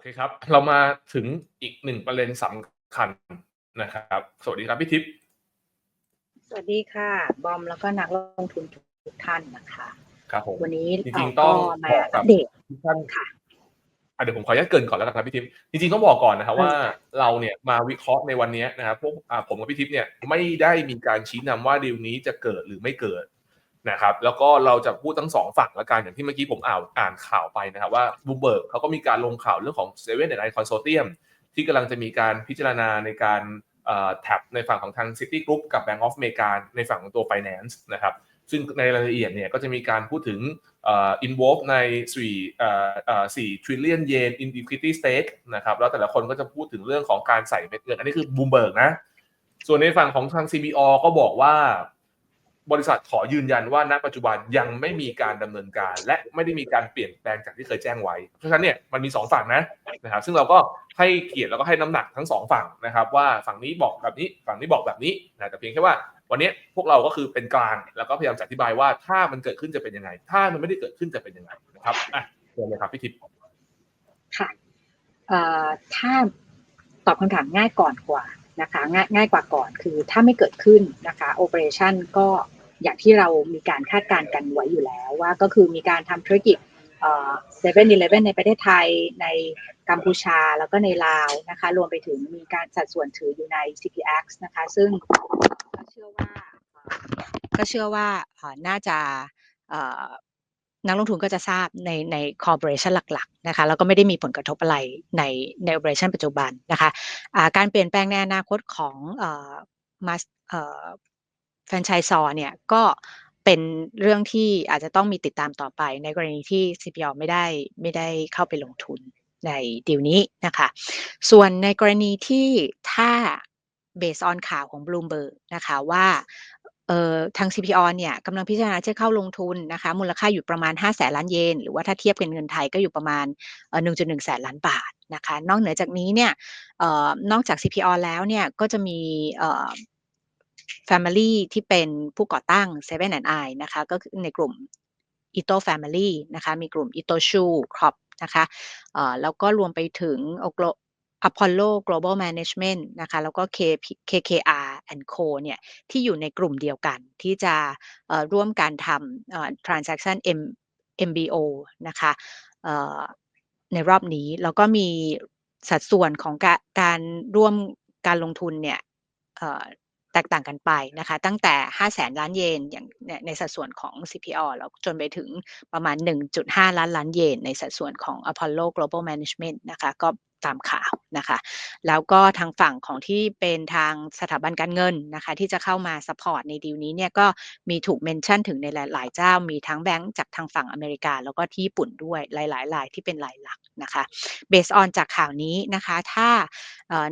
เคครับ เรามาถึงอีกหนึ่งประเด็นสำคัญนะครับ สวัสดีครับพี่ทิพย์สวัสดีค่ะ บอมแล้วก็นักลงทุนทุกท่านนะคะครับผมวันนี้จริงๆเาต้องก็มาบอกกัอับปเดตทุกท่านค่ะอะเดี๋ยวผมขออนุญาตเกรินก่อนแล้วกันครับพี่ทิพย์จริงๆต้องบอกก่อนนะครับอืมว่าเราเนี่ยมาวิเคราะห์ในวันนี้นะครับพวกอ่าผมกับพี่ทิพย์เนี่ยไม่ได้มีการชี้นำว่าดีลนี้จะเกิดหรือไม่เกิด นะครับแล้วก็เราจะพูดทั้งสองฝั่งละกันอย่างที่เมื่อกี้ผมอ่านอ่านข่าวไปนะครับว่าบูเบิร์กเขาก็มีการลงข่าวเรื่องของเซเว่นไอคอนโซเทียมที่กำลังจะมีการพิจารณาในการแท็บในฝั่งของทาง City Group กับ Bank of America ในฝั่งของตัว Finance นะครับซึ่งในรายละเอียดเนี่ยก็จะมีการพูดถึงอ่อ involve ในสี่เอ่อเอ่อสี่ trillion yen in equity stake นะครับแล้วแต่ละคนก็จะพูดถึงเรื่องของการใส่เม็ดเงิน อันนี้คือบูมเบิร์กนะ ส่วนในฝั่งของทาง CBO ก็บอกว่า บริษัทขอยืนยันว่าณปัจจุบันยังไม่มีการดำเนินการ และไม่ได้มีการเปลี่ยนแปลงจากที่เคยแจ้งไว้ เพราะฉะนั้นเนี่ยมันมีสองฝั่งนะนะครับซึ่งเราก็ให้เกียรติแล้วก็ให้น้ำหนักทั้งสองฝั่งนะครับ ว่าฝั่งนี้บอกแบบนี้ฝั่งนี้บอกแบบนี้นะแต่เพียงแค่ว่าวันนี้พวกเราก็คือเป็นกลาง แล้วก็พยายามจะอธิบายว่าถ้ามันเกิดขึ้นจะเป็นยังไง ถ้ามันไม่ได้เกิดขึ้นจะเป็นยังไงนะครับอะเชิญเลยครับพี่ทิพย์ค่ะเอ่อถ้าตอบคำถามง่ายก่อนกว่านะคะง่ายง่ายกว่าก่อนคือถ้าไม่เกิดขึ้นนะคะโอเปอเรชันก็ อย่างที่เรามีการคาดการณ์กันไว้อยู่แล้วว่าก็คือมีการทำธุรกิจเซเว่นอีเลฟเว่นในประเทศไทยในกัมพูชาแล้วก็ในลาวนะคะ รวมไปถึงมีการสัดส่วนถืออยู่ใน CPX นะคะ ซึ่งก็เชื่อว่าก็เชื่อว่าน่าจะเอ่อนักลงทุนก็จะทราบในในคอร์ปอเรชันหลักๆนะคะแล้วก็ไม่ได้มีผลกระทบอะไรในในโอเปอเรชันปัจจุบันนะคะการเปลี่ยนแปลงในอนาคตของเอ่อมา แฟนชส์ซอเนี่ยก็เป็นเรื่องที่อาจจะต้องมีติดตามต่อไป ในกรณีที่ CPO ไม่ได้ไม่ได้เข้าไปลงทุนในดีลนี้นะคะ ส่วนในกรณีที่ถ้าเบสออนข่าวของ Bloomberg นะคะว่าเออทาง CPO เนี่ยกำลังพิจารณาจะเข้าลงทุนนะคะมูลค่าอยู่ประมาณ 5 0 0แสนล้านเยน หรือว่าถ้าเทียบเป็นเงินไทยก็อยู่ประมาณเอ่อ1.1 แสนล้านบาทนะคะนอกเหนือจากนี้เนี่ยเอ่อนอกจาก CPO แล้วเนี่ยก็จะมีเอ่อ Family ที่เป็นผู้ก่อตั้ง Seven and I นะคะก็คือในกลุ่ม Ito Family นะคะมีกลุ่ม Ito Shoe Crop นะคะแล้วก็รวมไปถึง Apollo Global Management นะคะแล้วก็ KKR and Co เนี่ยที่อยู่ในกลุ่มเดียวกันที่จะร่วมการทำ transaction M MBO นะคะในรอบนี้แล้วก็มีสัดส่วนของการร่วมการลงทุนเนี่ย แตกต่างกันไปนะคะ ตั้งแต่ 5 0 0แสนล้านเยนอย่างในสัดส่วนของ CPO แล้วจนไปถึงประมาณ 1.5 ล้านล้านเยน ในสัดส่วนของ Apollo Global Management นะคะก็ตามข่าวนะคะ แล้วก็ทางฝั่งของที่เป็นทางสถาบันการเงินนะคะ ที่จะเข้ามาซัพพอร์ตในดีลนี้เนี่ยก็มีถูกเมนชั่นถึงในหลาย ๆ เจ้า มีทั้งแบงก์จากทางฝั่งอเมริกา แล้วก็ที่ญี่ปุ่นด้วยหลายๆรายที่เป็นรายหลักนะคะเบสออนจากข่าวนี้นะคะ ถ้า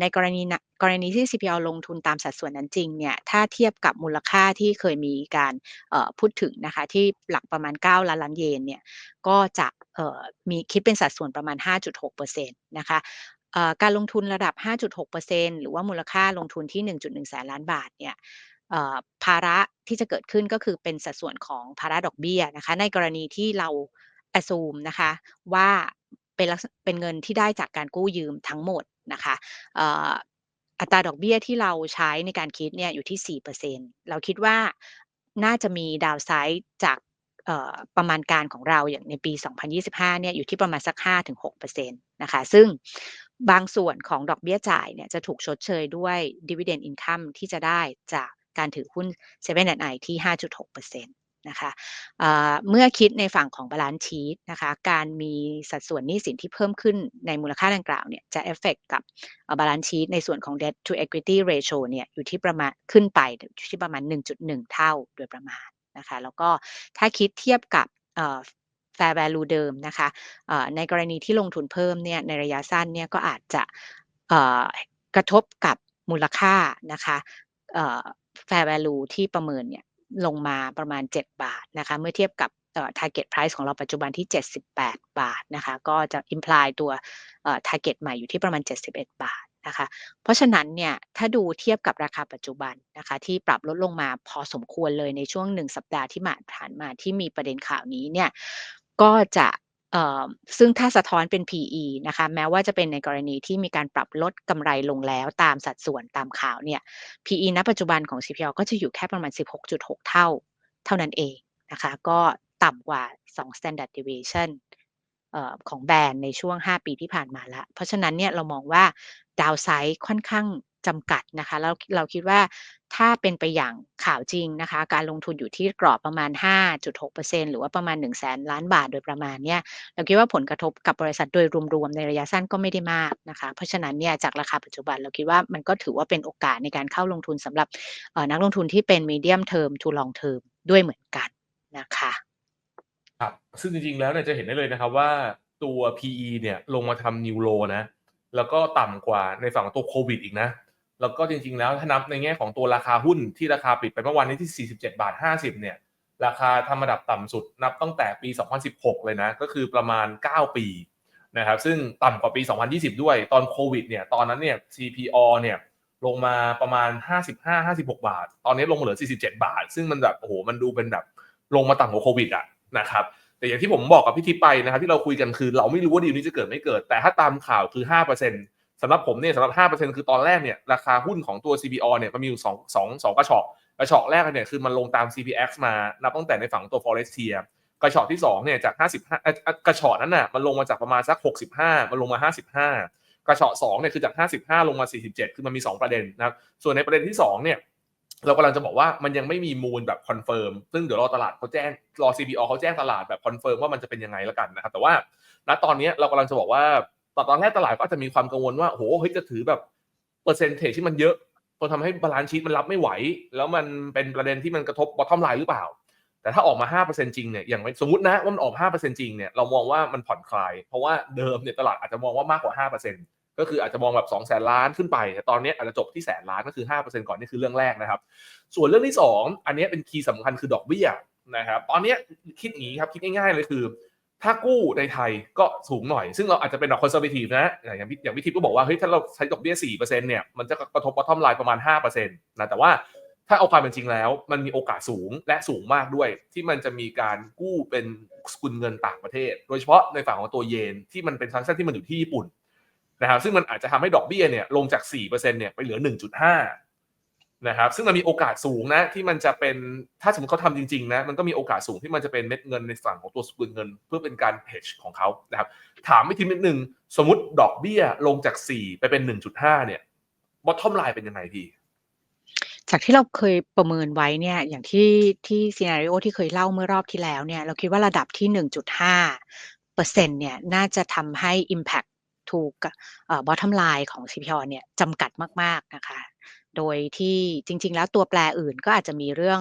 ในกรณีนะกรณีที่ CPO ลงทุนตามสัดส่วนนั้นจริงเนี่ยถ้าเทียบกับมูลค่าที่เคยมีการพูดถึงนะคะที่หลักประมาณ 9 ล้านล้านเยนเนี่ยก็จะมีคิดเป็นสัดส่วนประมาณ 5.6%นะคะเอ่อการลงทุนระดับ 5.6%หรือว่ามูลค่าลงทุนที่ 1.1 แสนล้านบาทเนี่ยภาระที่จะเกิดขึ้นก็คือเป็นสัดส่วนของภาระดอกเบี้ยนะคะในกรณีที่เรา Assum นะคะว่าเป็นเป็นเงินที่ได้จากการกู้ยืมทั้งหมดนะคะ อัตราดอกเบี้ยที่เราใช้ในการคิดเนี่ยอยู่ที่ 4%เราคิดว่าน่าจะมีดาวไซด์จากประมาณการของเราอย่างในปี 2025 เนี่ยอยู่ที่ประมาณสัก 5-6%นะคะ ซึ่งบางส่วนของดอกเบี้ยจ่ายเนี่ยจะถูกชดเชยด้วย dividend income ที่จะได้จากการถือหุ้น Seven and I ที่ 5.6%นะคะเมื่อคิดในฝั่งของ balance sheet นะคะการมีสัดส่วนหนี้สินที่เพิ่มขึ้นในมูลค่าดังกล่าวเนี่ยจะเอฟเฟกกับเอ่อ balance sheet ในส่วนของ debt to equity ratio เนี่ยอยู่ที่ประมาณขึ้นไปอยู่ที่ประมาณ 1.1 เท่าโดยประมาณนะคะแล้วก็ถ้าคิดเทียบกับ fair value เดิมนะคะในกรณีที่ลงทุนเพิ่มเนี่ยในระยะสั้นเนี่ยก็อาจจะกระทบกับมูลค่านะคะ fair value ที่ประเมินเนี่ย ลงมาประมาณ 7 บาทนะคะ เมื่อเทียบกับ target price ของเราปัจจุบันที่ 78 บาทนะคะ ก็จะ imply ตัว target ใหม่อยู่ที่ประมาณ 71 บาทนะคะ เพราะฉะนั้นเนี่ย ถ้าดูเทียบกับราคาปัจจุบันนะคะ ที่ปรับลดลงมาพอสมควรเลยในช่วง1สัปดาห์ที่ผ่านมาที่มีประเด็นข่าวนี้เนี่ย ก็จะ ซึ่งถ้าสะท้อนเป็น PE นะคะ แม้ว่าจะเป็นในกรณีที่มีการปรับลดกำไรลงแล้วตามสัดส่วนตามข่าวเนี่ย PE ณปัจจุบันของ CPO ก็จะอยู่แค่ประมาณ 16.6 เท่า เท่านั้นเองนะคะ ก็ต่ำกว่า 2 standard deviation ของแบรนด์ในช่วง 5 ปีที่ผ่านมาล้วเพราะฉะนั้นเนี่ยเรามองว่าดาวไซด์ค่อนข้าง จำกัดนะคะแล้วเราคิดว่าถ้าเป็นไปอย่างข่าวจริงนะคะ การลงทุนอยู่ที่กรอบประมาณ 5.6%หรือว่าประมาณ 1 0 0 0 0 0ล้านบาทโดยประมาณเนี่ยเราคิดว่าผลกระทบกับบริษัทโดยรวมๆในระยะสั้นก็ไม่ได้มากนะคะ เพราะฉะนั้นเนี่ยจากราคาปัจจุบันเราคิดว่ามันก็ถือว่าเป็นโอกาสในการเข้าลงทุนสำหรับนักลงทุนที่เป็น medium term to long term ด้วยเหมือนกันนะคะครับซึ่งจริงๆแล้วเนี่ยจะเห็นได้เลยนะครับว่าตัว PE เนี่ยลงมาทำนิวโลนะแล้วก็ต่ำกว่าในฝั่งตัวโควิดอีกนะ แล้วก็จริงๆแล้วถ้านับในแง่ของตัวราคาหุ้นที่ราคาปิดไปเมื่อวานนี้ที่ 47 บาท 50 เนี่ย ราคาทำระดับต่ำสุดนับตั้งแต่ปี 2016 เลยนะ ก็คือประมาณ 9 ปีนะครับซึ่งต่ำกว่าปี 2020 ด้วยตอนโควิดเนี่ยตอนนั้นเนี่ย CPO เนี่ยลงมาประมาณ 55-56 บาท ตอนนี้ลงมาเหลือ 47 บาท ซึ่งมันแบบโอ้โหมันดูเป็นแบบลงมาต่ำกว่าโควิดอะนะครับแต่อย่างที่ผมบอกกับพี่ทิพไปนะครับที่เราคุยกันคือเราไม่รู้ว่าดีลนี้จะเกิดไม่เกิด แต่ถ้าตามข่าวคือ 5% สำหรับผมเนี่ยสำหรับ 5%คือตอนแรกเนี่ยราคาหุ้นของตัว CPO เนี่ยมันมีอยู่2 2 2กระชอกกระชอกแรกเนี่ยคือมันลงตาม CPX มานับตั้งแต่ในฝั่งตัว Forestia กระชอกที่2เนี่ยจาก 55 กระชอกนั้นน่ะมันลงมาจากประมาณสัก 65 มันลงมา 55 กระชอก2เนี่ยคือจาก 55 ลงมา 47 คือมันมี 2 ประเด็นนะครับส่วนในประเด็นที่2เนี่ยเรากำลังจะบอกว่ามันยังไม่มีมูลแบบคอนเฟิร์มซึ่งเดี๋ยวรอตลาดเขาแจ้งรอ CPO เขาแจ้งตลาดแบบคอนเฟิร์มว่ามันจะเป็นยังไงแล้วกันนะครับแต่ว่าณตอนนี้เรากำลังจะบอกว่า ตอนตอนแรกตลาดก็อาจจะมีความกังวลว่าโหเฮ้ยจะถือแบบเปอร์เซ็นต์เทที่มันเยอะจนทำให้บาลานซ์ชีตมันรับไม่ไหว แล้วมันเป็นประเด็นที่มันกระทบบอททอมไลน์หรือเปล่า แต่ถ้าออกมา 5%จริงเนี่ยอย่างสมมตินะว่ามันออก 5%จริงเนี่ยเรามองว่ามันผ่อนคลาย เพราะว่าเดิมเนี่ยตลาดอาจจะมองว่ามากกว่า 5%ก็คืออาจจะมองแบบ2แสนล้านขึ้นไป แต่ตอนนี้อาจจะจบที่แสนล้านก็คือ 5%ก่อนนี่คือเรื่องแรกนะครับ ส่วนเรื่องที่ 2 อันนี้เป็นคีย์สำคัญคือดอกเบี้ยนะครับตอนนี้คิดอย่างนี้ครับคิดง่ายๆเลยคือ ถ้ากู้ในไทยก็สูงหน่อย ซึ่งเราอาจจะเป็นดอกคอนเซอร์ a ทีฟนะอย่างอย่างพี่ทิพย์ก็บอกว่าเฮ้ยถ้าเราใช้ดอกเบี้ย4%เนี่ยมันจะกระทบบอททอมไลน์ประมาณ5%นะแต่ว่าถ้าเอาความเป็นจริงแล้ว มันมีโอกาสสูงและสูงมากด้วย ที่มันจะมีการกู้เป็นสกุลเงินต่างประเทศ โดยเฉพาะในฝั่งของตัวเยนที่มันเป็นทรานซัคชันที่มันอยู่ที่ญี่ปุ่นนะครับซึ่งมันอาจจะทำให้ดอกเบี้ยเนี่ยลงจาก4%เนี่ยไปเหลือ 1.5 นะครับซึ่งมันมีโอกาสสูงนะที่มันจะเป็นถ้าสมมติเขาทำจริงๆนะมันก็มีโอกาสสูงที่มันจะเป็นเม็ดเงินในฝั่งของตัวสกุลเงิน เพื่อเป็นการ hedge ของเขานะครับถามไม่ทีนิดนึงสมมติดอกเบี้ยลงจาก 4 ไปเป็น 1.5 เนี่ย bottom line เป็นยังไงพี่จากที่เราเคยประเมินไว้เนี่ยอย่างที่ที่ซีนารีโอที่เคยเล่าเมื่อรอบที่แล้วเนี่ยเราคิดว่าระดับที่ 1.5เปอร์เซ็นต์เนี่ยน่าจะทำให้ Impact ถูกเอ่อ bottom line ของ CPO เนี่ยจำกัดมาก ๆ นะคะ โดยที่จริง ๆ แล้วตัวแปรอื่นก็อาจจะมีเรื่อง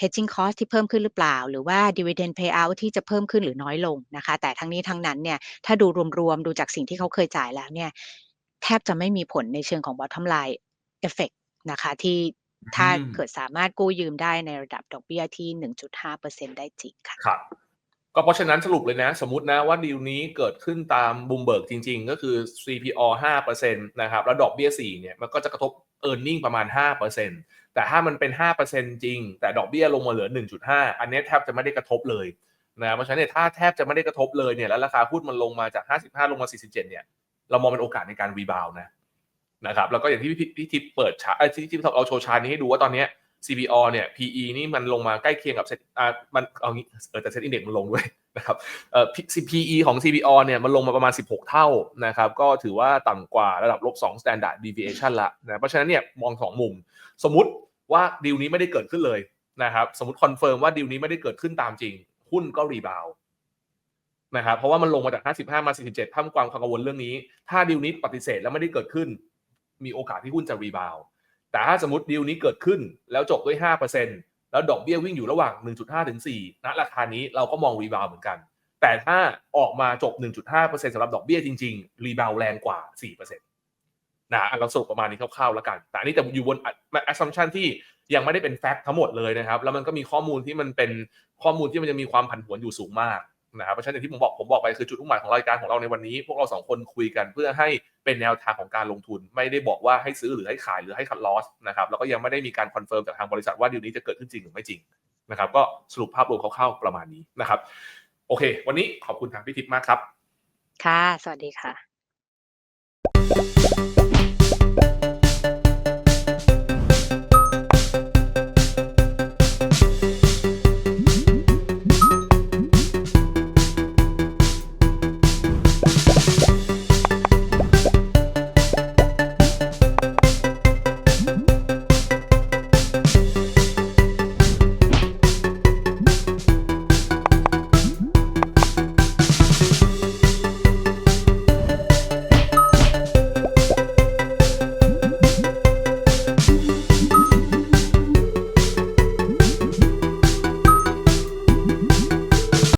hedging cost ที่เพิ่มขึ้นหรือเปล่า หรือว่า dividend payout ที่จะเพิ่มขึ้นหรือน้อยลงนะคะ แต่ทั้งนี้ทั้งนั้นเนี่ยถ้าดูรวมๆ ดูจากสิ่งที่เขาเคยจ่ายแล้วเนี่ยแทบจะไม่มีผลในเชิงของ bottom line effect นะคะที่ถ้าเกิดสามารถกู้ยืมได้ในระดับดอกเบี้ยที่ 1.5%ได้จริงค่ะครับก็เพราะฉะนั้นสรุปเลยนะ สมมตินะว่าดีลนี้เกิดขึ้นตามบูมเบิร์กจริง ๆ ก็คือ CPO 5%นะครับแล้วดอกเบี้ย4เนี่ยมันก็จะกระทบ e a r n i n g ประมาณ 5%แต่ถ้ามันเป็น 5%จริง แต่ดอกเบี้ยลงมาเหลือ 1.5 อันนี้แทบจะไม่ได้กระทบเลยนะเพราะฉะนั้นเนี่ยถ้าแทบจะไม่ได้กระทบเลยเนี่ยแล้วราคาหุ้นมันลงมาจาก 55 ลงมา 47 เนี่ยเรามองเป็นโอกาสในการรีบาวนะนะครับแล้วก็อย่างที่พี่ทิพย์เปิดฉากไอ้ที่ที่เอาโชว์ชาร์ตนี้ให้ดูว่าตอนนี้ CPO เนี่ย PE นี่มันลงมาใกล้เคียงกับเซ็ตอ่ามันเอางี้เออแต่เซ็ตอินเด็กมันลงด้วยนะครับเอ่อ PE ของ CPO เนี่ยมันลงมาประมาณ 16 เท่านะครับก็ถือว่าต่ำกว่าระดับลบ2 standard deviation ละนะเพราะฉะนั้นเนี่ยมองสองมุม สมมติว่าดีลนี้ไม่ได้เกิดขึ้นเลยนะครับสมมติคอนเฟิร์มว่าดีลนี้ไม่ได้เกิดขึ้นตามจริง หุ้นก็รีบาวนะครับเพราะว่ามันลงมาจาก 55 มา 47ท่ามกลางความกังวลเรื่องนี้ ถ้าดีลนี้ปฏิเสธแล้วไม่ได้เกิดขึ้น มีโอกาสที่หุ้นจะรีบาว แต่ถ้าสมมติดีลนี้เกิดขึ้นแล้วจบด้วย 5%แล้วดอกเบี้ยวิ่งอยู่ระหว่าง 1.5 ถึง 4 ณ ราคานี้เราก็มองรีบาวเหมือนกัน แต่ถ้าออกมาจบ 1.5%สำหรับดอกเบี้ยจริง ๆ รีบาวแรงกว่า 4%นะเราสรุปประมาณนี้คร่าวๆแล้วกัน แต่อันนี้แต่อยู่บน assumption ที่ยังไม่ได้เป็นแฟกต์ทั้งหมดเลยนะครับ แล้วมันก็มีข้อมูลที่มันเป็นข้อมูลที่มันจะมีความผันผวนอยู่สูงมากนะครับเพราะฉะนั้นอย่างที่ผมบอกผมบอกไปคือจุดมุ่งหมายของรายการของเราในวันนี้ พวกเราสองคนคุยกันเพื่อให้ เป็นแนวทางของการลงทุน ไม่ได้บอกว่าให้ซื้อหรือให้ขายหรือให้คัดลอสนะครับแล้วก็ยังไม่ได้มีการคอนเฟิร์มจากทางบริษัทว่าดีลนี้จะเกิดขึ้นจริงหรือไม่จริงนะครับก็สรุปภาพรวมคร่าวๆประมาณนี้นะครับ โอเค วันนี้ขอบคุณทางพี่ทิพย์มากครับ ค่ะ สวัสดีค่ะ